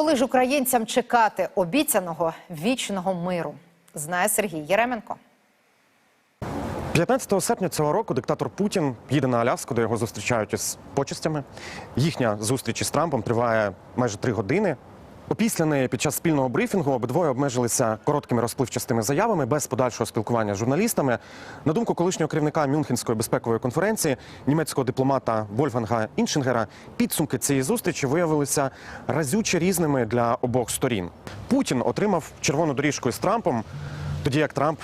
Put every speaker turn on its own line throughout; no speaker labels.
Коли ж українцям чекати обіцяного вічного миру, знає Сергій Єременко.
15 серпня цього року диктатор Путін їде на Аляску, де його зустрічають із почестями. Їхня зустріч із Трампом триває майже три години. Опісля неї під час спільного брифінгу обидвоє обмежилися короткими розпливчастими заявами без подальшого спілкування з журналістами. На думку колишнього керівника Мюнхенської безпекової конференції, німецького дипломата Вольфганга Іншингера, підсумки цієї зустрічі виявилися разюче різними для обох сторін. Путін отримав червону доріжку із Трампом, тоді як Трамп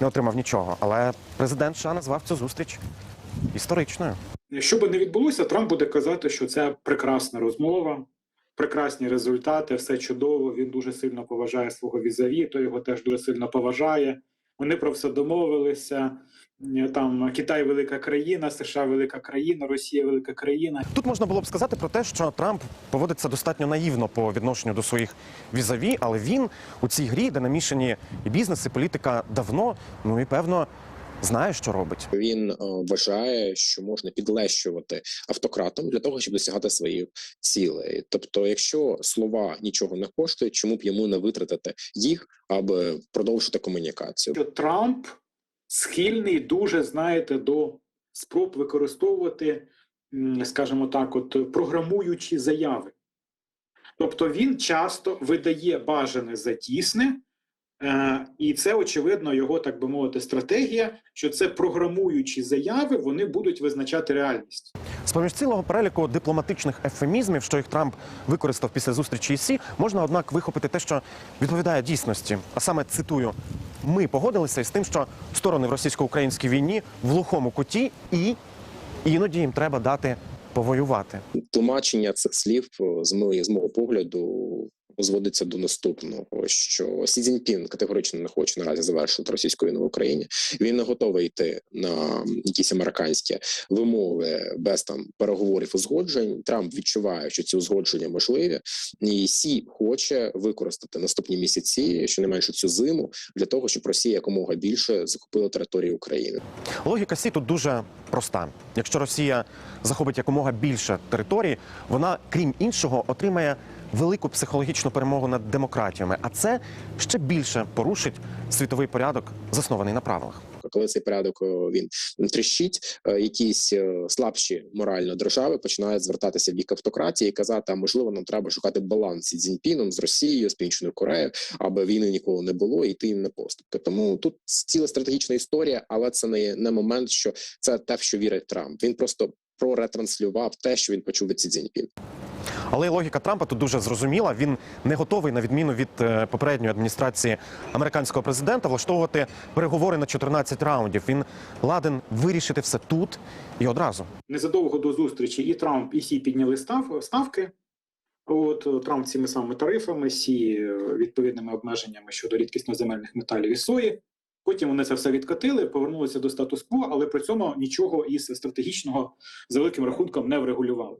не отримав нічого. Але президент США назвав цю зустріч історичною.
Що би не відбулося, Трамп буде казати, що це прекрасна розмова, прекрасні результати, все чудово. Він дуже сильно поважає свого візаві, то його теж дуже сильно поважає. Вони про все домовилися. Там Китай велика країна, США велика країна, Росія велика країна.
Тут можна було б сказати про те, що Трамп поводиться достатньо наївно по відношенню до своїх візаві, але він у цій грі, де намішані і бізнес, і політика давно, ну і певно. Знає, що робить.
Він е, вважає, що можна підлещувати автократам для того, щоб досягати своїх цілей. Тобто, якщо слова нічого не коштують, чому б йому не витратити їх, аби продовжити комунікацію?
Що Трамп схильний дуже, знаєте, до спроб використовувати, скажімо так, от програмуючі заяви. Тобто він часто видає бажане за тісне, і це, очевидно, його, так би мовити, стратегія, що це програмуючі заяви, вони будуть визначати реальність.
З поміж цілого переліку дипломатичних ефемізмів, що їх Трамп використав після зустрічі із Сі, можна однак вихопити те, що відповідає дійсності. А саме цитую: ми погодилися із тим, що сторони в російсько-українській війні в глухому куті, і іноді їм треба дати повоювати.
Тлумачення цих слів е, з мого погляду зводиться до наступного: що Сі Цзіньпін категорично не хоче наразі завершити російську війну в Україні. Він не готовий йти на якісь американські вимови без там переговорів узгоджень. Трамп відчуває, що ці узгодження можливі, і Сі хоче використати наступні місяці, щонайменше цю зиму, для того, щоб Росія якомога більше захопила територію України.
Логіка Сі тут дуже проста. Якщо Росія захопить якомога більше територій, вона, крім іншого, отримає велику психологічну перемогу над демократіями, а це ще більше порушить світовий порядок, заснований на правилах.
Коли цей порядок е, він тріщить, е, якісь е, слабші морально держави починають звертатися в бік автократії і казати, а можливо, нам треба шукати баланс із Цзіньпіном, з Росією, з Північною Кореєю, аби війни ніколи не було, і йти на поступки. Тому тут ціла стратегічна історія, але це не, не момент, що це те, в що вірить Трамп. Він просто проретранслював те, що він почув від Сі Цзіньпіна.
Але логіка Трампа тут дуже зрозуміла. Він не готовий, на відміну від е, попередньої адміністрації американського президента, влаштовувати переговори на 14 раундів. Він ладен вирішити все тут і одразу.
Незадовго до зустрічі і Трамп, і Сі підняли став, ставки. От е, Трамп цими самими тарифами, Сі е, відповідними обмеженнями щодо рідкісноземельних металів і сої. Потім вони це все відкатили, повернулися до статус-кво, але при цьому нічого із стратегічного за великим рахунком не врегулювали.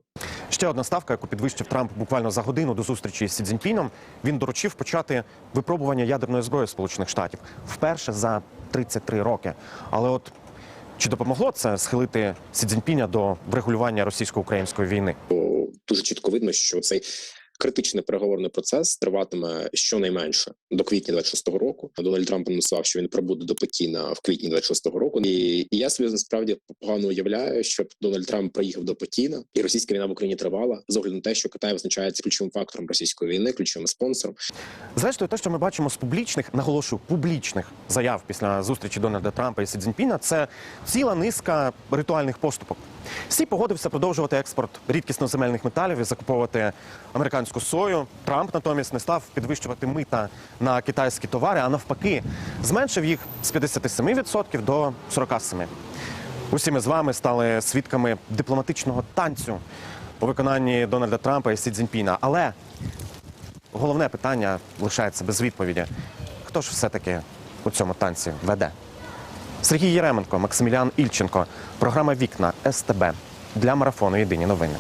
Ще одна ставка, яку підвищив Трамп буквально за годину до зустрічі з Сі Цзіньпіном, Він доручив почати випробування ядерної зброї Сполучених Штатів вперше за 33 роки. Але от чи допомогло це схилити Сі Цзіньпіня до врегулювання російсько-української війни?
Дуже чітко видно, що цей критичний переговорний процес триватиме щонайменше до квітня 26-го року. Дональд Трамп анонсував, що він прибуде до Пекіна в квітні 26-го року. І, і я собі насправді погано уявляю, щоб Дональд Трамп приїхав до Пекіна, і російська війна в Україні тривала з огляду на те, що Китай визначається ключовим фактором російської війни, ключовим спонсором.
Зрештою, те, що ми бачимо з публічних, наголошую, публічних заяв після зустрічі Дональда Трампа і Сі Цзіньпіна, це ціла низка ритуальних поступок. Сі погодився продовжувати експорт рідкісноземельних металів і закуповувати американську сою. Трамп натомість не став підвищувати мита на китайські товари, а навпаки, зменшив їх з 57% до 47%. Усі ми з вами стали свідками дипломатичного танцю у виконанні Дональда Трампа і Сі Цзіньпіна. Але головне питання лишається без відповіді. Хто ж все-таки у цьому танці веде? Сергій Єременко, Максимілян Ільченко. Програма Вікна СТБ для марафону Єдині новини.